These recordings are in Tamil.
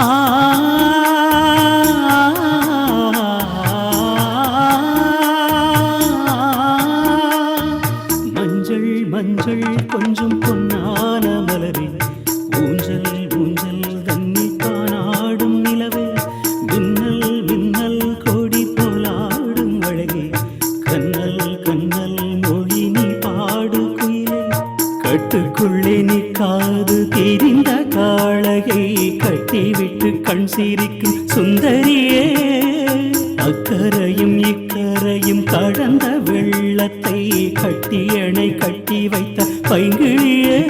ಆ கட்டுக்குள்ளே நீ காது தெரிந்த காளகை கட்டிவிட்டு கண் சிரிக்கும் சுந்தரியே. அக்கரையும் இக்கரையும் கடந்த வெள்ளத்தை கட்டியணை கட்டி வைத்த பைங்கிழியே.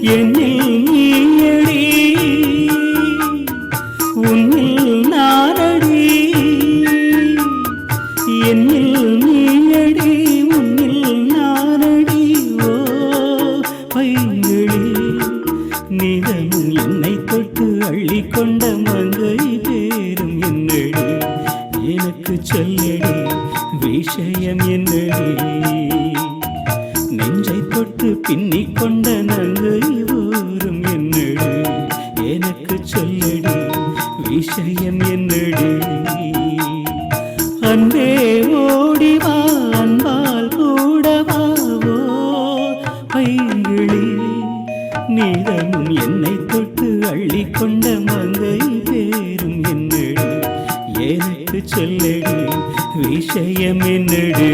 என்னில் நீ சொல்லடி விஷயம் என்னடி? நெஞ்சை தொட்டு பின்னிக் கொண்ட நங்கை ஊரும் என்னடி? எனக்கு சொல்லடி விஷயம் என்னடி? அன்பே ஓடிவா அன்பால் கூடவாவோ பைங்கிழி நீதமும் என்னை தொட்டு அள்ளிக்கொண்ட மங்கை பேரும் என்னடி? எனக்கு எனக்கு சொல்லடி விஷயம் என்னடி